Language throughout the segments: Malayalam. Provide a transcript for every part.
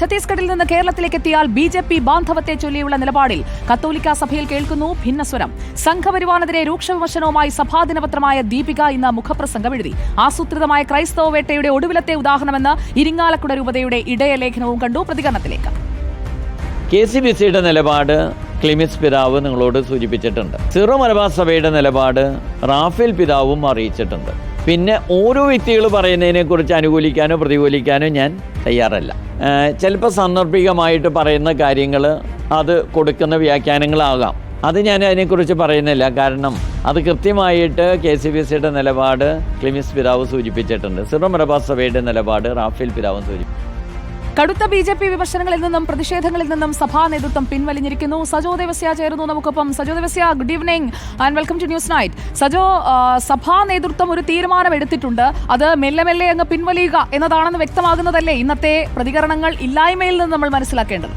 ഛത്തീസ്ഗഡിൽ നിന്ന് കേരളത്തിലേക്ക് എത്തിയാൽ ബി ജെ പി ബാന്ധവത്തെ ചൊല്ലിയുള്ള നിലപാടിൽ കത്തോലിക്ക സഭയിൽ കേൾക്കുന്നു ഭിന്നസ്വരം. സംഘപരിവാറിനെതിരെ രൂക്ഷ വിമർശനവുമായി സഭാദിനപത്രമായ ദീപിക ഇന്ന് മുഖപ്രസംഗം എഴുതി. ആസൂത്രിതമായ ക്രൈസ്തവ വേട്ടയുടെ ഒടുവിലത്തെ ഉദാഹരണമെന്ന് ഇരിങ്ങാലക്കുട രൂപതയുടെ ഇടയ ലേഖനവും കണ്ടു പ്രതികരണത്തിലേക്ക്. കെ സി ബി സിയുടെ നിലപാട് ക്ലിമിസ് പിതാവ് നിങ്ങളോട് സൂചിപ്പിച്ചിട്ടുണ്ട്. സിറോ മലബാർ സഭയുടെ നിലപാട് റാഫേൽ പിതാവും അറിയിച്ചിട്ടുണ്ട്. പിന്നെ ഓരോ വ്യക്തികൾ പറയുന്നതിനെക്കുറിച്ച് അനുകൂലിക്കാനോ പ്രതികൂലിക്കാനോ ഞാൻ തയ്യാറല്ല. ചിലപ്പോൾ സന്ദർഭികമായിട്ട് പറയുന്ന കാര്യങ്ങൾ അത് കൊടുക്കുന്ന വ്യാഖ്യാനങ്ങളാകാം. അത് ഞാൻ അതിനെക്കുറിച്ച് പറയുന്നില്ല. കാരണം അത് കൃത്യമായിട്ട് കെ സി ബി സിയുടെ നിലപാട് ക്ലിമിസ് പിതാവ് സൂചിപ്പിച്ചിട്ടുണ്ട്. സിറോ മലബാർ സഭയുടെ നിലപാട് റാഫേൽ പിതാവും സൂചിപ്പിച്ചു. കടുത്ത ബി ജെ പി വിമർശനങ്ങളിൽ നിന്നും പ്രതിഷേധങ്ങളിൽ നിന്നും സഭാ നേതൃത്വം പിൻവലിഞ്ഞിരിക്കുന്നു. സജോ ദേവസ്യ ചേരുന്നു നമുക്കൊപ്പം. Sajo Devasya good evening and welcome to news night Sajo സഭാ നേതൃത്വം ഒരു തീരുമാനം എടുത്തിട്ടുണ്ട്. അത് മെല്ലെ മെല്ലെ അങ്ങ് പിൻവലിയുക എന്നതാണെന്ന് വ്യക്തമാകുന്നതല്ലേ ഇന്നത്തെ പ്രതികരണങ്ങൾ ഇല്ലായ്മയിൽ നിന്ന് നമ്മൾ മനസ്സിലാക്കേണ്ടത്?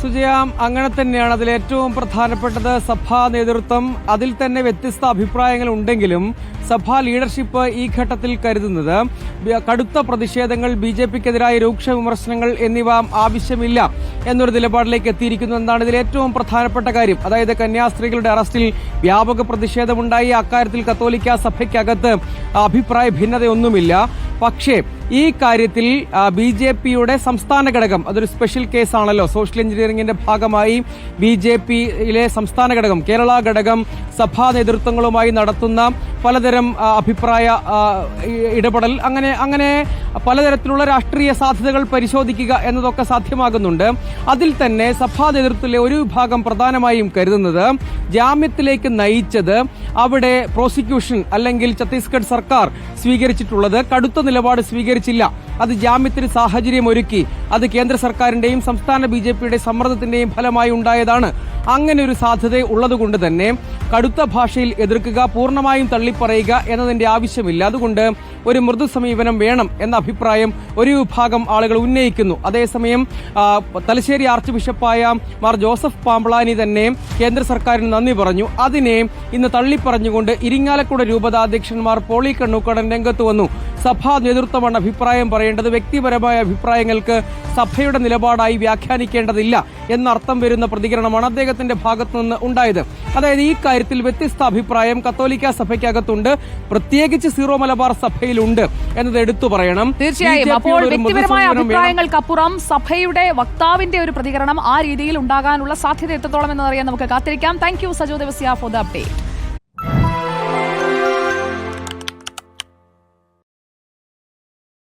സുജയാം അങ്ങനെ തന്നെയാണ് അതിൽ ഏറ്റവും പ്രധാനപ്പെട്ടത് സഭാ നേതൃത്വം. അതിൽ തന്നെ വ്യത്യസ്ത അഭിപ്രായങ്ങൾ ഉണ്ടെങ്കിലും സഭാ ലീഡർഷിപ്പ് ഈ ഘട്ടത്തിൽ കരുതുന്നത് കടുത്ത പ്രതിഷേധങ്ങൾ ബി ജെ പിക്കെതിരായ രൂക്ഷ വിമർശനങ്ങൾ എന്നിവ ആവശ്യമില്ല എന്നൊരു നിലപാടിലേക്ക് എത്തിയിരിക്കുന്നു എന്നാണ് ഇതിൽ ഏറ്റവും പ്രധാനപ്പെട്ട കാര്യം. അതായത് കന്യാസ്ത്രീകളുടെ അറസ്റ്റിൽ വ്യാപക പ്രതിഷേധമുണ്ടായി. അക്കാര്യത്തിൽ കത്തോലിക്ക സഭയ്ക്കകത്ത് അഭിപ്രായ ഭിന്നതയൊന്നുമില്ല. പക്ഷേ ഈ കാര്യത്തിൽ ബി ജെ പിയുടെ സംസ്ഥാന ഘടകം അതൊരു സ്പെഷ്യൽ കേസാണല്ലോ സോഷ്യൽ എഞ്ചിനീയറിംഗിന്റെ ഭാഗമായി ബി ജെ പിയിലെ സംസ്ഥാന ഘടകം കേരള ഘടകം സഭാ നേതൃത്വങ്ങളുമായി നടത്തുന്ന പലതരം അഭിപ്രായ ഇടപെടൽ അങ്ങനെ അങ്ങനെ പലതരത്തിലുള്ള രാഷ്ട്രീയ സാധ്യതകൾ പരിശോധിക്കുക എന്നതൊക്കെ സാധ്യമാകുന്നുണ്ട്. അതിൽ തന്നെ സഭാ നേതൃത്വത്തിലെ ഒരു വിഭാഗം പ്രധാനമായും കരുതുന്നത് ജാമ്യത്തിലേക്ക് നയിച്ചത് അവിടെ പ്രോസിക്യൂഷൻ അല്ലെങ്കിൽ ഛത്തീസ്ഗഡ് സർക്കാർ സ്വീകരിച്ചിട്ടുള്ളത് കടുത്ത നിലപാട് സ്വീകരിച്ചില്ല അത് ജാമ്യത്തിന് സാഹചര്യം ഒരുക്കി. അത് കേന്ദ്ര സർക്കാരിന്റെയും സംസ്ഥാന ബി ജെ പിയുടെ സമ്മർദ്ദത്തിന്റെയും ഫലമായി ഉണ്ടായതാണ്. അങ്ങനെ ഒരു സാധ്യത ഉള്ളതുകൊണ്ട് തന്നെ കടുത്ത ഭാഷയിൽ എതിർക്കുക പൂർണമായും തള്ളിപ്പറയുക എന്നതിന്റെ ആവശ്യമില്ല. അതുകൊണ്ട് ഒരു മൃദു സമീപനം വേണം എന്ന അഭിപ്രായം ഒരു വിഭാഗം ആളുകൾ ഉന്നയിക്കുന്നു. അതേസമയം തലശ്ശേരി ആർച്ച് ബിഷപ്പായ മാർ ജോസഫ് പാമ്പളാനി തന്നെ കേന്ദ്ര സർക്കാരിന് നന്ദി പറഞ്ഞു. അതിനെ ഇന്ന് തള്ളിപ്പറഞ്ഞുകൊണ്ട് ഇരിങ്ങാലക്കുട രൂപതാധ്യക്ഷന്മാർ പോളി കണ്ണൂക്കടൻ രംഗത്ത് വന്നു. സഭാ നേതൃത്വമാണ് അഭിപ്രായം പറയേണ്ടത്. വ്യക്തിപരമായ അഭിപ്രായങ്ങൾക്ക് സഭയുടെ നിലപാടായി വ്യാഖ്യാനിക്കേണ്ടതില്ല എന്നർത്ഥം വരുന്ന പ്രതികരണമാണ് അദ്ദേഹത്തിന്റെ ഭാഗത്തു നിന്ന് ഉണ്ടായത്. അതായത് ഈ കാര്യത്തിൽ വ്യത്യസ്ത അഭിപ്രായം കത്തോലിക്ക സഭയ്ക്കകത്തുണ്ട്. പ്രത്യേകിച്ച് സീറോ മലബാർ സഭയിലുണ്ട് എന്നത് എടുത്തു പറയണം. തീർച്ചയായും. അപ്പുറം അപ്പോൾ വ്യക്തിപരമായ. അഭിപ്രായങ്ങൾക്കപ്പുറം സഭയുടെ വക്താവിന്റെ ഒരു പ്രതികരണം ആ രീതിയിൽ ഉണ്ടാകാനുള്ള സാധ്യത എത്രത്തോളം എന്നറിയാൻ നമുക്ക് കാത്തിരിക്കാം. Thank you Sajo Devasya for the update